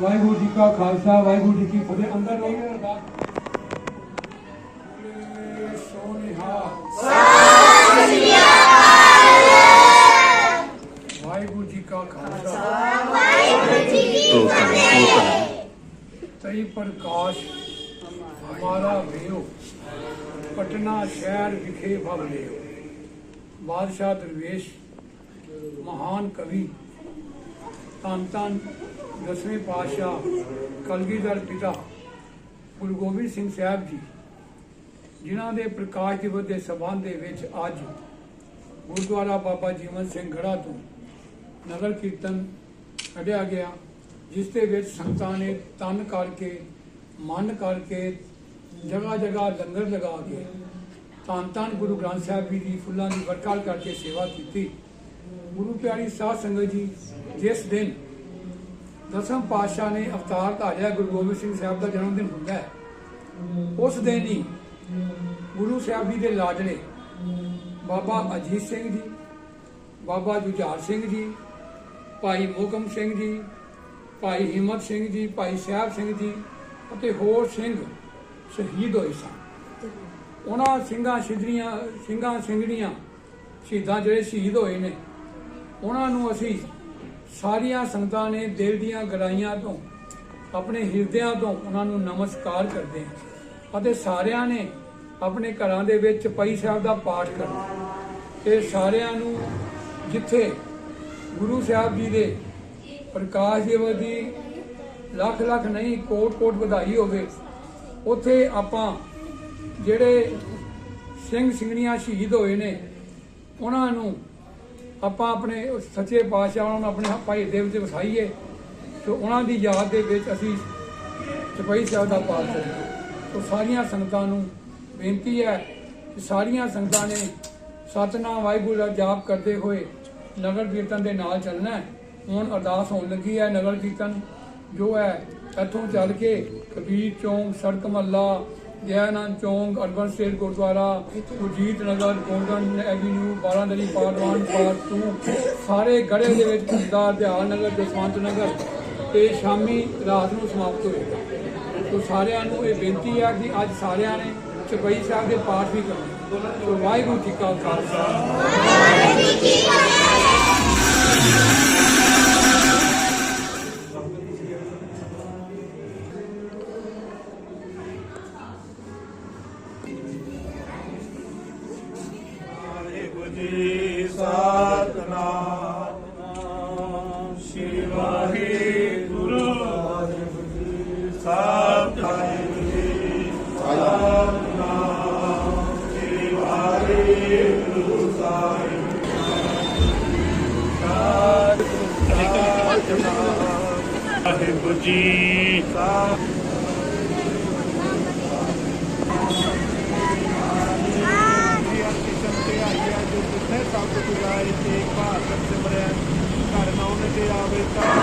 ਵਾਹਿਗੁਰੂ ਜੀ ਕਾ ਖਾਲਸਾ, ਵਾਹਿਗੁਰੂ ਜੀ ਕੀ ਫਤਿਹ। ਅੰਦਰ ਰਹੋ ਅਰਦਾਸ। ਸੋਨਿਹਾ ਵਾਹਿਗੁਰੂ ਜੀ ਕਾ ਖਾਲਸਾ। ਤਈ ਪ੍ਰਕਾਸ਼ ਹਮਾਰਾ ਭੇਓ ਪਟਨਾ ਸ਼ਹਿਰ ਵਿਖੇ ਭਵ ਲਿਓ। ਬਾਦਸ਼ਾਹ ਦਰਵੇਸ਼, ਮਹਾਨ ਕਵੀ ਧੰਨ ਧੰਨ ਦਸਵੇਂ ਪਾਤਸ਼ਾਹ ਕਲਗੀਧਰ ਪਿਤਾ ਗੁਰੂ ਗੋਬਿੰਦ ਸਿੰਘ ਸਾਹਿਬ ਜੀ, ਜਿਨ੍ਹਾਂ ਦੇ ਪ੍ਰਕਾਸ਼ ਦਿਵਸ ਦੇ ਸਬੰਧ ਦੇ ਵਿੱਚ ਅੱਜ ਗੁਰਦੁਆਰਾ ਬਾਬਾ ਜੀਵਨ ਸਿੰਘ ਗੜਾ ਤੋਂ ਨਗਰ ਕੀਰਤਨ ਕੱਢਿਆ ਗਿਆ, ਜਿਸ ਦੇ ਵਿੱਚ ਸੰਗਤਾਂ ਨੇ ਤਨ ਕਰਕੇ, ਮਨ ਕਰਕੇ ਜਗ੍ਹਾ ਜਗ੍ਹਾ ਲੰਗਰ ਲਗਾ ਕੇ ਧੰਨ ਧੰਨ ਗੁਰੂ ਗ੍ਰੰਥ ਸਾਹਿਬ ਜੀ ਦੀ ਫੁੱਲਾਂ ਦੀ ਵਰਕਾਲ ਕਰਕੇ ਸੇਵਾ ਕੀਤੀ। ਗੁਰੂ ਪਿਆਰੀ ਸਾਧ ਸੰਗਤ ਜੀ ਜਿਸ ਦਿਨ ਦਸਮ ਪਾਤਸ਼ਾਹ ਨੇ ਅਵਤਾਰ ਧਾਰਿਆ ਗੁਰੂ ਗੋਬਿੰਦ ਸਿੰਘ ਸਾਹਿਬ ਦਾ ਜਨਮ ਦਿਨ ਹੁੰਦਾ ਹੈ, ਉਸ ਦਿਨ ਹੀ ਗੁਰੂ ਸਾਹਿਬ ਜੀ ਦੇ ਲਾਡਲੇ ਬਾਬਾ ਅਜੀਤ ਸਿੰਘ ਜੀ, ਬਾਬਾ ਜੁਝਾਰ ਸਿੰਘ ਜੀ, ਭਾਈ ਮੋਕਮ ਸਿੰਘ ਜੀ, ਭਾਈ ਹਿੰਮਤ ਸਿੰਘ ਜੀ, ਭਾਈ ਸਾਹਿਬ ਸਿੰਘ ਜੀ ਅਤੇ ਹੋਰ ਸਿੰਘ ਸ਼ਹੀਦ ਹੋਏ ਸਨ। ਉਹਨਾਂ ਸਿੰਘਾਂ ਸਿੱਧਰੀਆਂ, ਸਿੰਘਾਂ ਸਿੰਘਣੀਆਂ ਸ਼ਹੀਦਾਂ ਜਿਹੜੇ ਸ਼ਹੀਦ ਹੋਏ ਨੇ, ਉਹਨਾਂ ਨੂੰ ਅਸੀਂ ਸਾਰੀਆਂ ਸੰਗਤਾਂ ਨੇ ਦਿਲ ਦੀਆਂ ਗਹਿਰਾਈਆਂ ਤੋਂ, ਆਪਣੇ ਹਿਰਦਿਆਂ ਤੋਂ ਉਹਨਾਂ ਨੂੰ ਨਮਸਕਾਰ ਕਰਦੇ ਹਾਂ ਅਤੇ ਸਾਰਿਆਂ ਨੇ ਆਪਣੇ ਘਰਾਂ ਦੇ ਵਿੱਚ ਪਈ ਸਾਹਿਬ ਦਾ ਪਾਠ ਕਰਨਾ। ਤੇ ਸਾਰਿਆਂ ਨੂੰ ਜਿੱਥੇ ਗੁਰੂ ਸਾਹਿਬ ਜੀ ਦੇ ਪ੍ਰਕਾਸ਼ ਦਿਵਸ ਦੀ ਲੱਖ ਲੱਖ ਨਹੀਂ, ਕੋਟ ਕੋਟ ਵਧਾਈ ਹੋਵੇ, ਉੱਥੇ ਆਪਾਂ ਜਿਹੜੇ ਸਿੰਘ ਸਿੰਘਣੀਆਂ ਸ਼ਹੀਦ ਹੋਏ ਨੇ, ਉਹਨਾਂ ਨੂੰ ਆਪਾਂ ਆਪਣੇ ਸੱਚੇ ਪਾਤਸ਼ਾਹ ਨੂੰ ਆਪਣੇ ਭਾਈ ਦੇਵ 'ਤੇ ਵਸਾਈਏ ਤੇ ਉਹਨਾਂ ਦੀ ਯਾਦ ਦੇ ਵਿੱਚ ਅਸੀਂ ਚਪਈ ਸਾਹਿਬ ਦਾ ਪਾਠ ਕਰੀਏ। ਤੋ ਸਾਰੀਆਂ ਸੰਗਤਾਂ ਨੂੰ ਬੇਨਤੀ ਹੈ ਕਿ ਸਾਰੀਆਂ ਸੰਗਤਾਂ ਨੇ ਸਤਨਾਮ ਵਾਹਿਗੁਰੂ ਦਾ ਜਾਪ ਕਰਦੇ ਹੋਏ ਨਗਰ ਕੀਰਤਨ ਦੇ ਨਾਲ ਚੱਲਣਾ ਹੈ। ਹੁਣ ਅਰਦਾਸ ਹੋਣ ਲੱਗੀ ਹੈ ਨਗਰ ਕੀਰਤਨ, ਜੋ ਹੈ ਇੱਥੋਂ ਚੱਲ ਕੇ ਕਬੀਰ ਚੌਂਕ, ਸੜਕ ਮਹੱਲਾ ਜੈਨਾਨ ਚੌਂਕ, urban estate Gurdwara Gurjit Nagar, golden avenue Baradari part 1 part 2 ਸਾਰੇ ਗੜੇ ਦੇ ਵਿੱਚ ਖੁੱਦਾ ਦਿਆਲ ਨਗਰ ਦਸਵੰਤ ਨਗਰ ਤੇ ਸ਼ਾਮੀ ਰਾਤ ਨੂੰ ਸਮਾਪਤ ਹੋਏਗਾ ਤੋ ਸਾਰਿਆਂ ਨੂੰ ਇਹ ਬੇਨਤੀ ਆ ਕਿ ਅੱਜ ਸਾਰਿਆਂ ਨੇ ਚਪਈ ਸਾਹਿਬ ਦੇ ਪਾਠ ਵੀ ਕਰਨੇ ਵਾਹਿਗੁਰੂ ਜੀ ਕਾ ਖਾਲਸਾ। ਵਾਹਿਗੁਰੂ ਵਾਹਿਗੁਰੂ ਜੀ ਸਤਿ ਜੀ ਆਈ ਹੈ ਜਿੱਥੇ ਸਭ ਕੁਝ ਜਾਏ ਤੇ ਭਾਰਤ ਸਿਮਰਿਆ ਘਰ ਨਾ ਉਹਨੇ ਤੇ ਆਵੇ ਤਾਂ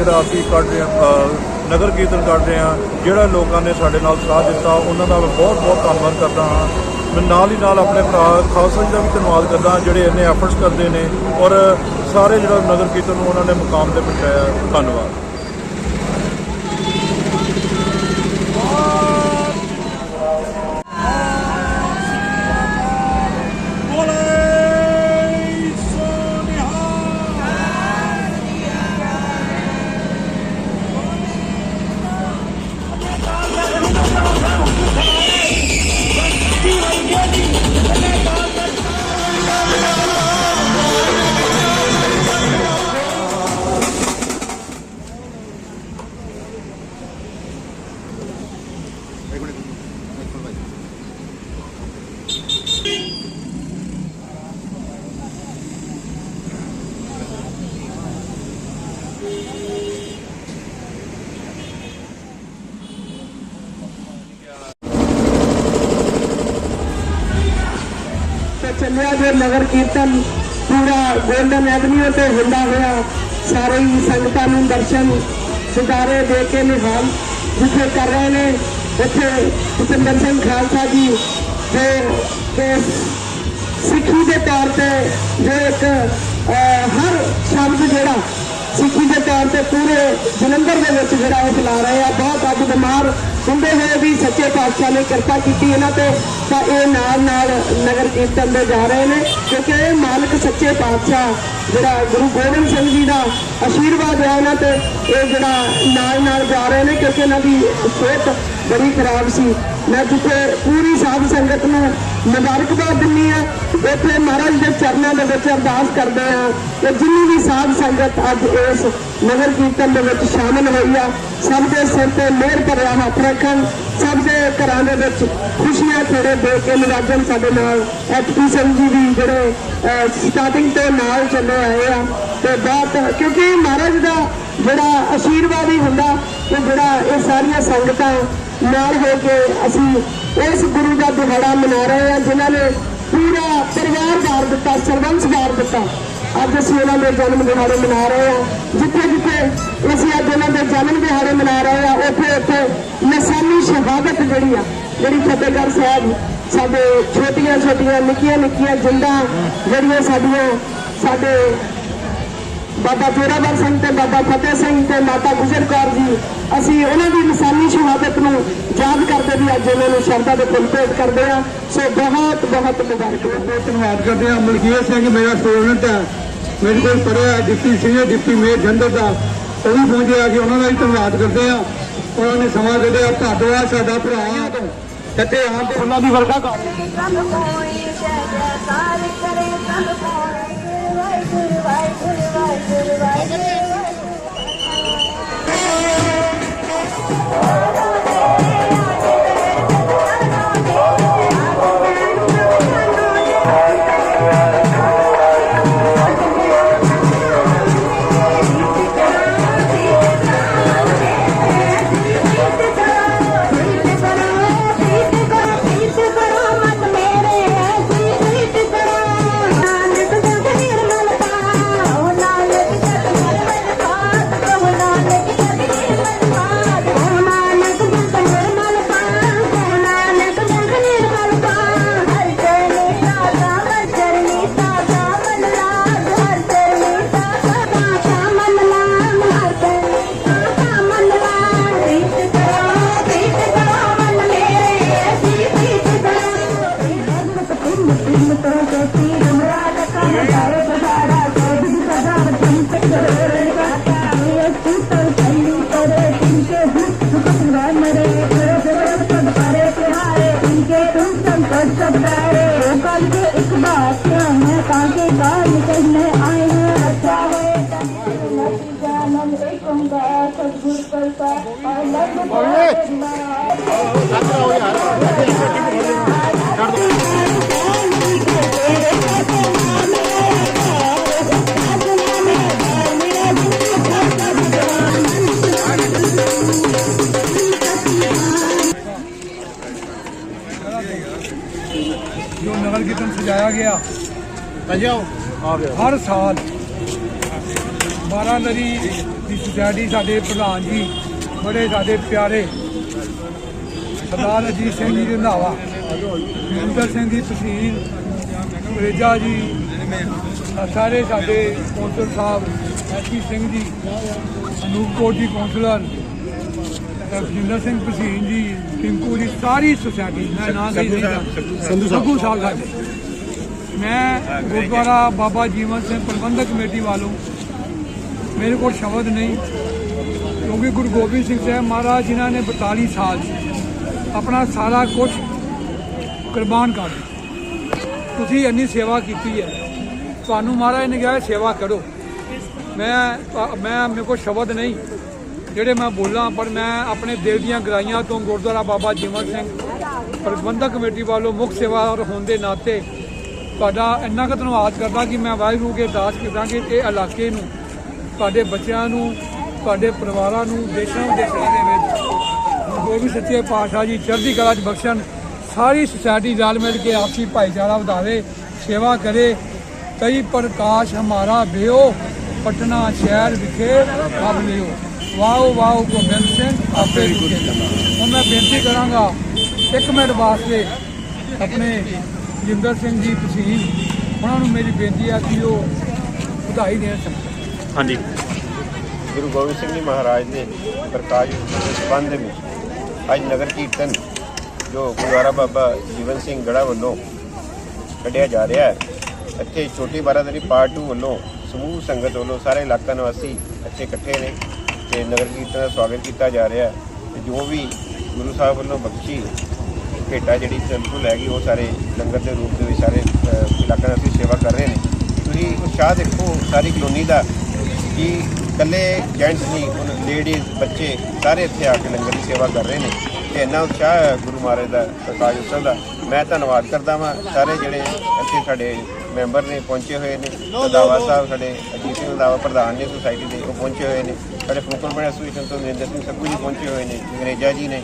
ਜਿਹੜਾ ਅਸੀਂ ਕੱਢ ਰਹੇ ਹਾਂ ਨਗਰ ਕੀਰਤਨ ਕੱਢ ਰਹੇ ਹਾਂ, ਜਿਹੜਾ ਲੋਕਾਂ ਨੇ ਸਾਡੇ ਨਾਲ ਸਾਥ ਦਿੱਤਾ, ਉਹਨਾਂ ਦਾ ਮੈਂ ਬਹੁਤ ਬਹੁਤ ਧੰਨਵਾਦ ਕਰਦਾ ਹਾਂ। ਮੈਂ ਨਾਲ ਹੀ ਨਾਲ ਆਪਣੇ ਭਰਾ ਖਾਲਸਾ ਜੀ ਦਾ ਵੀ ਧੰਨਵਾਦ ਕਰਦਾ ਹਾਂ, ਜਿਹੜੇ ਇੰਨੇ ਐਫਰਟਸ ਕਰਦੇ ਨੇ ਔਰ ਸਾਰੇ ਜਿਹੜਾ ਨਗਰ ਕੀਰਤਨ ਨੂੰ ਉਹਨਾਂ ਨੇ ਮੁਕਾਮ ਤੇ ਪਹੁੰਚਾਇਆ ਧੰਨਵਾਦ। ਨਗਰ ਕੀਰਤਨ ਪੂਰਾ ਗੋਲਡਨ ਐਵਨਿਊ ਤੇ ਹੁੰਦਾ ਹੋਇਆ। ਸਾਰੇ ਹੀ ਸੰਗਤਾਂ ਨੂੰ ਦਰਸ਼ਨ ਸਿਤਾਰੇ ਦੇ ਕੇ ਨਿਹਾਲ ਜਿੱਥੇ ਕਰ ਰਹੇ ਨੇ ਉੱਥੇ ਭੁਪਿੰਦਰ ਸਿੰਘ ਖਾਲਸਾ ਜੀ ਜੋ ਕਿ ਸਿੱਖੀ ਦੇ ਤੌਰ ਤੇ ਜੋ ਇੱਕ ਹਰ ਸ਼ਬਦ ਜਿਹੜਾ ਸਿੱਖੀ ਦੇ ਤੌਰ ਤੇ ਪੂਰੇ ਜਲੰਧਰ ਦੇ ਵਿੱਚ ਜਿਹੜਾ ਉਹ ਚਲਾ ਰਹੇ ਆ। ਬਹੁਤ ਅੱਜ ਬਿਮਾਰ ਹੁੰਦੇ ਹੋਏ ਵੀ ਸੱਚੇ ਪਾਤਸ਼ਾਹ ਨੇ ਕਿਰਪਾ ਕੀਤੀ ਇਹਨਾਂ ਤੇ, ਤਾਂ ਇਹ ਨਾਲ ਨਾਲ ਨਗਰ ਕੀਰਤਨ ਦੇ ਜਾ ਰਹੇ ਨੇ, ਕਿਉਂਕਿ ਇਹ ਮਾਲਕ ਸੱਚੇ ਪਾਤਸ਼ਾਹ, ਜਿਹੜਾ ਗੁਰੂ ਗੋਬਿੰਦ ਸਿੰਘ ਜੀ ਦਾ ਆਸ਼ੀਰਵਾਦ ਹੈ ਇਹਨਾਂ ਤੇ, ਇਹ ਜਿਹੜਾ ਨਾਲ ਨਾਲ ਜਾ ਰਹੇ ਨੇ, ਕਿਉਂਕਿ ਇਹਨਾਂ ਦੀ ਸਿਹਤ ਬੜੀ ਖਰਾਬ ਸੀ। ਮੈਂ ਜਿੱਥੇ ਪੂਰੀ ਸਾਧ ਸੰਗਤ ਨੂੰ ਮੁਬਾਰਕਬਾਦ ਦਿੰਨੀ ਆ। ਇੱਥੇ ਮਹਾਰਾਜ ਦੇ ਚਰਨਾਂ ਦੇ ਵਿੱਚ ਅਰਦਾਸ ਕਰਦੇ ਆ ਕਿ ਜਿੰਨੀ ਵੀ ਸਾਧ ਸੰਗਤ ਅੱਜ ਇਸ ਨਗਰ ਕੀਰਤਨ ਦੇ ਵਿੱਚ ਸ਼ਾਮਲ ਹੋਈ ਆ, ਸਭ ਦੇ ਸਿਰ ਤੇ ਮਿਹਰ ਭਰਿਆ ਹੱਥ ਰੱਖਣ, ਸਭ ਦੇ ਘਰਾਂ ਦੇ ਵਿੱਚ ਖੁਸ਼ੀਆਂ ਖੇੜੇ ਦੇ ਕੇ ਨਿਰਾਜਨ ਸਾਡੇ ਨਾਲ। ਐਚਪੀ ਸਿੰਘ ਜੀ ਵੀ ਜਿਹੜੇ ਸਟਾਰਟਿੰਗ ਤੋਂ ਨਾਲ ਚੱਲੇ ਆਏ ਆ ਤੇ ਬਹੁਤ ਕਿਉਂਕਿ ਮਹਾਰਾਜ ਦਾ ਜਿਹੜਾ ਆਸ਼ੀਰਵਾਦ ਹੀ ਹੁੰਦਾ ਕਿ ਜਿਹੜਾ ਇਹ ਸਾਰੀਆਂ ਸੰਗਤਾਂ ਨਾਲ ਹੋ ਕੇ ਅਸੀਂ ਉਸ ਗੁਰੂ ਦਾ ਦਿਹਾੜਾ ਮਨਾ ਰਹੇ ਹਾਂ, ਜਿਨ੍ਹਾਂ ਨੇ ਪੂਰਾ ਪਰਿਵਾਰ ਵਾਰ ਦਿੱਤਾ, ਸਰਵੰਸ ਵਾਰ ਦਿੱਤਾ। ਅੱਜ ਅਸੀਂ ਉਹਨਾਂ ਦੇ ਜਨਮ ਦਿਹਾੜੇ ਮਨਾ ਰਹੇ ਹਾਂ। ਜਿੱਥੇ ਜਿੱਥੇ ਅਸੀਂ ਅੱਜ ਉਹਨਾਂ ਦੇ ਜਨਮ ਦਿਹਾੜੇ ਮਨਾ ਰਹੇ ਹਾਂ, ਉੱਥੇ ਉੱਥੇ ਨਿਸ਼ਾਨੀ ਸ਼ਹਾਦਤ ਜਿਹੜੀ ਆ, ਜਿਹੜੀ ਫਤਿਹਗੜ੍ਹ ਸਾਹਿਬ ਸਾਡੇ ਛੋਟੀਆਂ ਛੋਟੀਆਂ ਨਿੱਕੀਆਂ ਨਿੱਕੀਆਂ ਜਿੰਦਾਂ ਜਿਹੜੀਆਂ ਸਾਡੀਆਂ ਸਾਡੇ ਬਾਬਾ ਜੋਰਾਵਰ ਸਿੰਘ ਤੇ ਬਾਬਾ ਫਤਿਹ ਸਿੰਘ ਤੇ ਮਾਤਾ ਗੁਜਰ ਕੌਰ ਜੀ ਅਸੀਂ ਉਹਨਾਂ ਦੀ ਮਿਸਾਲੀ ਸ਼ਹਾਦਤ ਨੂੰ ਯਾਦ ਕਰਦੇ ਵੀ ਅੱਜ ਉਹਨਾਂ ਨੂੰ ਸ਼ਰਧਾ ਦੇ ਫੁੱਲ ਭੇਟ ਕਰਦੇ ਆ ਸੋ ਬਹੁਤ ਬਹੁਤ ਮੁਬਾਰਕ। ਬਹੁਤ ਧੰਨਵਾਦ ਕਰਦੇ ਹਾਂ। ਮਲਕੀਤ ਸਿੰਘ ਮੇਰਾ ਸਟੂਡੈਂਟ ਹੈ। ਮੇਰੇ ਕੋਲ ਪੜਿਆ ਡਿਪਟੀ ਸੀਨੀਅਰ ਡਿਪਟੀ ਮੇਅਰ ਜੰਦਰ ਦਾ। ਉਹ ਵੀ ਪਹੁੰਚੇ ਆ ਕੇ ਉਹਨਾਂ ਦਾ ਵੀ ਧੰਨਵਾਦ ਕਰਦੇ ਆ ਉਹਨਾਂ ਨੇ ਸਮਾਂ ਕੱਢਿਆ ਭਾਦਵਾ ਸਾਡਾ ਭਰਾ। ਆ ਹਾਂ ਤੇ ਉਹਨਾਂ ਦੀ ਵਰਗਾ ਕਰ। ਵਾਹਿਗੁਰੂ ਵਾਹਿਗੁਰੂ ਵਾਹਿਗੁਰੂ पढ़ने आए हैं अच्छा है हम एक ओंकार सदगुरु करता और लग नगर कीर्तन सजाया गया ਹਰ ਸਾਲ 12 ਨਰੀ ਦੀ ਸੁਸਾਇਟੀ ਸਾਡੇ ਪ੍ਰਧਾਨ ਜੀ ਬੜੇ ਸਾਡੇ ਪਿਆਰੇ ਸਰਦਾਰ ਅਜੀਤ ਸਿੰਘ ਜੀ ਰੰਧਾਵਾ ਮਹਿੰਦਰ ਸਿੰਘ ਜੀ ਤਹਿਸੀਲ ਰੇਜਾ ਜੀ ਸਾਰੇ ਸਾਡੇ ਕੌਂਸਲ ਸਾਹਿਬ ਐਸਪੀ ਸਿੰਘ ਜੀ ਅਨੂਪ ਕੌਰ ਜੀ ਕੌਂਸਲਰ ਰਜਿੰਦਰ ਸਿੰਘ ਭਸੀਨ ਜੀ ਟਿੰਕੂ ਜੀ ਸਾਰੀ ਸੁਸਾਇਟੀ ਮੈਂ ਨਾਂ ਦੇ ਸੰਧੂ ਸੰਧੂ ਸਾਹਿਬ ਸਾਡੇ। ਮੈਂ ਗੁਰਦੁਆਰਾ ਬਾਬਾ ਜੀਵਨ ਸਿੰਘ ਪ੍ਰਬੰਧਕ ਕਮੇਟੀ ਵੱਲੋਂ ਮੇਰੇ ਕੋਲ ਸ਼ਬਦ ਨਹੀਂ, ਕਿਉਂਕਿ ਗੁਰੂ ਗੋਬਿੰਦ ਸਿੰਘ ਸਾਹਿਬ ਮਹਾਰਾਜ ਜਿਨ੍ਹਾਂ ਨੇ 42 ਸਾਲ ਆਪਣਾ ਸਾਰਾ ਕੁਝ ਕੁਰਬਾਨ ਕਰ ਤੁਸੀਂ ਇੰਨੀ ਸੇਵਾ ਕੀਤੀ ਹੈ। ਤੁਹਾਨੂੰ ਮਹਾਰਾਜ ਨੇ ਕਿਹਾ, ਸੇਵਾ ਕਰੋ। ਮੈਂ ਮੈਂ ਮੇਰੇ ਕੋਲ ਸ਼ਬਦ ਨਹੀਂ, ਜਿਹੜੇ ਮੈਂ ਬੋਲਾਂ, ਪਰ ਮੈਂ ਆਪਣੇ ਦਿਲ ਦੀਆਂ ਗਰਾਈਆਂ ਤੋਂ ਗੁਰਦੁਆਰਾ ਬਾਬਾ ਜੀਵਨ ਸਿੰਘ ਪ੍ਰਬੰਧਕ ਕਮੇਟੀ ਵੱਲੋਂ ਮੁੱਖ ਸੇਵਾਦਾਰ ਹੋਣ ਦੇ ਨਾਤੇ ਤੁਹਾਡਾ ਇੰਨਾ ਕੁ ਧੰਨਵਾਦ ਕਰਦਾ ਕਿ ਮੈਂ ਵਾਹਿਗੁਰੂ ਕੇ ਅਰਦਾਸ ਕਰਦਾ ਕਿ ਇਹ ਇਲਾਕੇ ਨੂੰ, ਤੁਹਾਡੇ ਬੱਚਿਆਂ ਨੂੰ, ਤੁਹਾਡੇ ਪਰਿਵਾਰਾਂ ਨੂੰ, ਦੇਸ਼ਾਂ ਵਿਦੇਸ਼ਾਂ ਦੇ ਵਿੱਚ ਕੋਈ ਵੀ ਸੱਚੇ ਪਾਤਸ਼ਾਹ ਜੀ ਚੜ੍ਹਦੀ ਕਲਾ 'ਚ ਬਖਸ਼ਣ, ਸਾਰੀ ਸੁਸਾਇਟੀ ਰਲ ਮਿਲ ਕੇ ਆਪਸੀ ਭਾਈਚਾਰਾ ਵਧਾਵੇ, ਸੇਵਾ ਕਰੇ। ਕਈ ਪ੍ਰਕਾਸ਼ ਹਮਾਰਾ ਬਿਓ ਪਟਨਾ ਸ਼ਹਿਰ ਵਿਖੇ ਰੱਬ ਲਿਓ ਵਾਓ ਵਾਓ, ਗੋਬਿੰਦ ਸਿੰਘ, ਆਪੇ ਗੁਰੂ ਮੈਂ ਬੇਨਤੀ ਕਰਾਂਗਾ, ਇੱਕ ਮਿੰਟ ਵਾਸਤੇ ਆਪਣੇ ਜਿੰਦਰ ਸਿੰਘ ਜੀ ਤਸੀਲ ਉਹਨਾਂ ਨੂੰ ਮੇਰੀ ਬੇਨਤੀ ਆ ਕਿ ਉਹ ਵਧਾਈ ਦੇਣ ਸੰਗਤ। ਹਾਂਜੀ। ਗੁਰੂ ਗੋਬਿੰਦ ਸਿੰਘ ਜੀ ਮਹਾਰਾਜ ਦੇ ਪ੍ਰਕਾਸ਼ ਦੇ ਸੰਬੰਧ ਵਿੱਚ ਅੱਜ ਨਗਰ ਕੀਰਤਨ ਜੋ ਗੁਰਦੁਆਰਾ ਬਾਬਾ ਜੀਵਨ ਸਿੰਘ ਗੜਾ ਵੱਲੋਂ ਕੱਢਿਆ ਜਾ ਰਿਹਾ ਹੈ ਇੱਥੇ ਛੋਟੀ ਬਾਰਾਦਰੀ ਪਾਰਟ 2 ਵੱਲੋਂ ਸਮੂਹ ਸੰਗਤ ਵੱਲੋਂ ਸਾਰੇ ਇਲਾਕਾ ਨਿਵਾਸੀ ਇੱਥੇ ਇਕੱਠੇ ਨੇ ਤੇ ਨਗਰ ਕੀਰਤਨ ਦਾ ਸਵਾਗਤ ਕੀਤਾ ਜਾ ਰਿਹਾ ਹੈ। ਤੇ ਜੋ ਵੀ ਗੁਰੂ ਸਾਹਿਬ ਵੱਲੋਂ ਬਖਸ਼ੀ ਭੇਟਾ ਜਿਹੜੀ ਸਿੰਪਲ ਹੈਗੀ ਉਹ ਸਾਰੇ ਲੰਗਰ ਦੇ ਰੂਪ ਦੇ ਵਿੱਚ ਸਾਰੇ ਇਲਾਕੇ ਇਲਾਕਾ ਨਿਵਾਸੀ ਸੇਵਾ ਕਰ ਰਹੇ ਨੇ। ਤੁਸੀਂ ਉਤਸ਼ਾਹ ਦੇਖੋ, ਸਾਰੀ ਕਲੋਨੀ ਦਾ ਕਿ ਇਕੱਲੇ ਜੈਂਟਸ ਨਹੀਂ, ਹੁਣ ਲੇਡੀਜ਼ ਬੱਚੇ ਸਾਰੇ ਇੱਥੇ ਆ ਕੇ ਲੰਗਰ ਦੀ ਸੇਵਾ ਕਰ ਰਹੇ ਨੇ ਤੇ ਇੰਨਾ ਉਤਸ਼ਾਹ ਗੁਰੂ ਮਹਾਰਾਜ ਦਾ ਪ੍ਰਕਾਸ਼ ਉਤਸਵ ਦਾ। ਮੈਂ ਧੰਨਵਾਦ ਕਰਦਾ ਵਾਂ ਸਾਰੇ ਜਿਹੜੇ ਇੱਥੇ ਸਾਡੇ ਮੈਂਬਰ ਨੇ ਪਹੁੰਚੇ ਹੋਏ ਨੇ। ਰੰਧਾਵਾ ਸਾਹਿਬ ਸਾਡੇ ਅਜੀਤ ਸਿੰਘ ਰੰਧਾਵਾ ਪ੍ਰਧਾਨ ਨੇ ਸੁਸਾਇਟੀ ਦੇ ਉਹ ਪਹੁੰਚੇ ਹੋਏ ਨੇ। ਸਾਡੇ ਫੂਕਰਪੁਰ ਐਸੋਸੀਏਸ਼ਨ ਤੋਂ ਨਰਿੰਦਰ ਸਿੰਘ ਸੱਗੂ ਜੀ ਪਹੁੰਚੇ ਹੋਏ ਨੇ ਅੰਗਰੇਜ਼ਾ ਜੀ ਨੇ।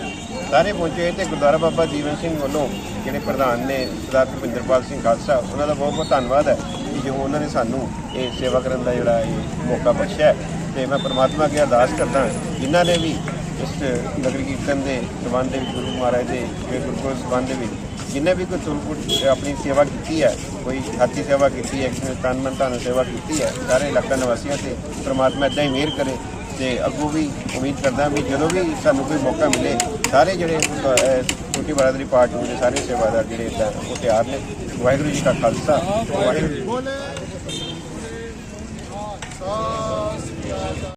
ਸਾਰੇ ਪਹੁੰਚੇ ਹੋਏ ਤੇ ਗੁਰਦੁਆਰਾ ਬਾਬਾ ਜੀਵਨ ਸਿੰਘ ਵੱਲੋਂ ਜਿਹੜੇ ਪ੍ਰਧਾਨ ਨੇ ਸਰਦਾਰ ਭੁਪਿੰਦਰਪਾਲ ਸਿੰਘ ਖਾਲਸਾ ਉਹਨਾਂ ਦਾ ਬਹੁਤ ਬਹੁਤ ਧੰਨਵਾਦ ਹੈ ਕਿ ਜੋ ਉਹਨਾਂ ਨੇ ਸਾਨੂੰ ਇਹ ਸੇਵਾ ਕਰਨ ਦਾ ਜਿਹੜਾ ਇਹ ਮੌਕਾ ਬਖਸ਼ਿਆ। ਤੇ ਮੈਂ ਪ੍ਰਮਾਤਮਾ ਅੱਗੇ ਅਰਦਾਸ ਕਰਦਾ ਜਿਨ੍ਹਾਂ ਨੇ ਵੀ ਇਸ ਨਗਰ ਕੀਰਤਨ ਦੇ ਸੰਬੰਧ ਦੇ ਵਿੱਚ, ਗੁਰੂ ਮਹਾਰਾਜ ਦੇ ਜਿਹੜੇ ਗੁਰਪੁਰਬ ਸੰਬੰਧ ਦੇ ਵਿੱਚ ਜਿੰਨੇ ਵੀ ਕੋਈ ਤੁਲਪੁਰ ਆਪਣੀ ਸੇਵਾ ਕੀਤੀ ਹੈ, ਕੋਈ ਹਾਥੀ ਸੇਵਾ ਕੀਤੀ ਹੈ, ਕਿਸੇ ਤਨ ਮਨ ਧਨ ਸੇਵਾ ਕੀਤੀ ਹੈ, ਸਾਰੇ ਇਲਾਕਾ ਨਿਵਾਸੀਆਂ ਤੇ ਪ੍ਰਮਾਤਮਾ ਇਦਾਂ ਹੀ ਮਿਹਰ ਕਰੇ ਤੇ ਅੱਗੋਂ ਵੀ ਉਮੀਦ ਕਰਦਾ ਵੀ ਜਦੋਂ ਵੀ ਸਾਨੂੰ ਕੋਈ ਮੌਕਾ ਮਿਲੇ, ਸਾਰੇ ਜਿਹੜੇ ਛੋਟੀ ਬਰਾਦਰੀ ਪਾਰਟੀ ਦੇ ਸਾਰੇ ਸੇਵਾਦਾਰ ਜਿਹੜੇ ਇੱਦਾਂ ਉਹ ਤਿਆਰ ਨੇ। ਵਾਹਿਗੁਰੂ ਜੀ ਕਾ ਖਾਲਸਾ, ਵਾਹਿਗੁਰੂ ਜੀ